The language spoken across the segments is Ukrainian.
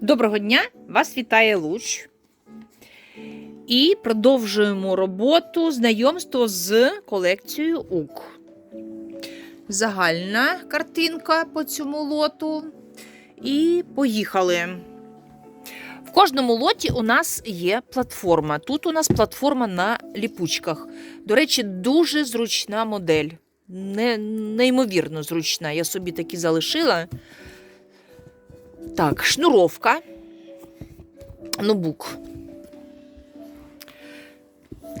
Доброго дня! Вас вітає Луч. І продовжуємо роботу знайомство з колекцією УК. Загальна картинка по цьому лоту. І поїхали. В кожному лоті у нас є платформа. Тут у нас платформа на ліпучках. До речі, дуже зручна модель. Не, неймовірно зручна. Я собі такі залишила. Так, шнуровка. Нобук.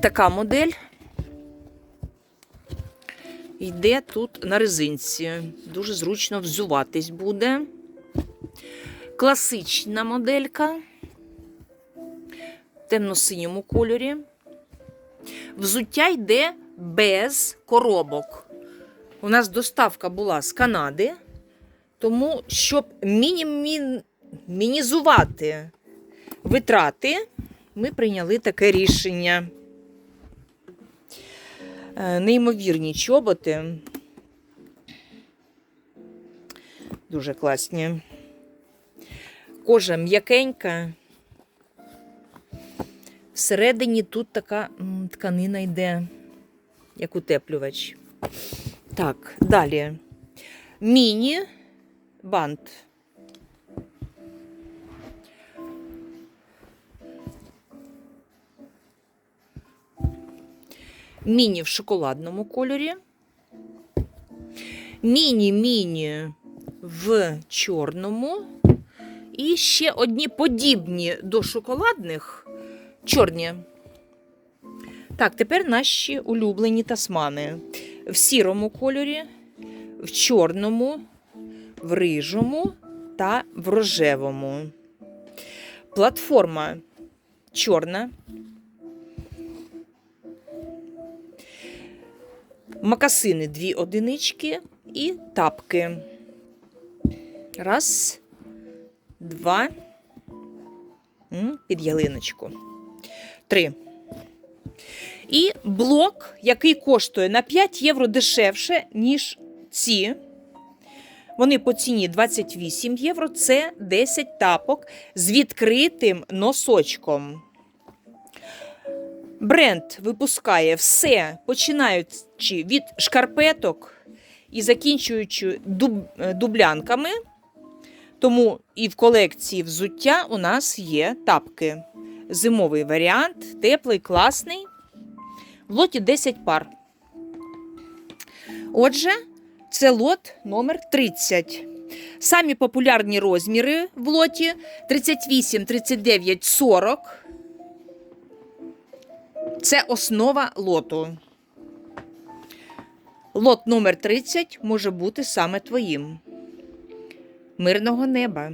Така модель. Йде тут на резинці. Дуже зручно взуватись буде. Класична моделька. В темно-синьому кольорі. Взуття йде без коробок. У нас доставка була з Канади. Тому, щоб мінімі... мінізувати витрати, ми прийняли таке рішення. Е, Неймовірні чоботи. Дуже класні. Кожа м'якенька. Всередині тут така тканина йде, як утеплювач. Так, далі. Міні бант. Міні в шоколадному кольорі. Міні-міні в чорному. І ще одні подібні до шоколадних чорні. Так, тепер наші улюблені тасмани. В сірому кольорі, в чорному, в рижому та в рожевому. Платформа чорна. Макасини дві одинички і тапки. Раз, два. Під ялиночку. Три. І блок, який коштує на 5 євро дешевше, ніж ці. Вони по ціні 28 євро. Це 10 тапок з відкритим носочком. Бренд випускає все, починаючи від шкарпеток і закінчуючи дуб, е, дублянками. Тому і в колекції взуття у нас є тапки. Зимовий варіант, теплий, класний. В лоті 10 пар. Отже, це лот номер 30. Самі популярні розміри в лоті 38, 39, 40. Це основа лоту. Лот номер 30 може бути саме твоїм. Мирного неба!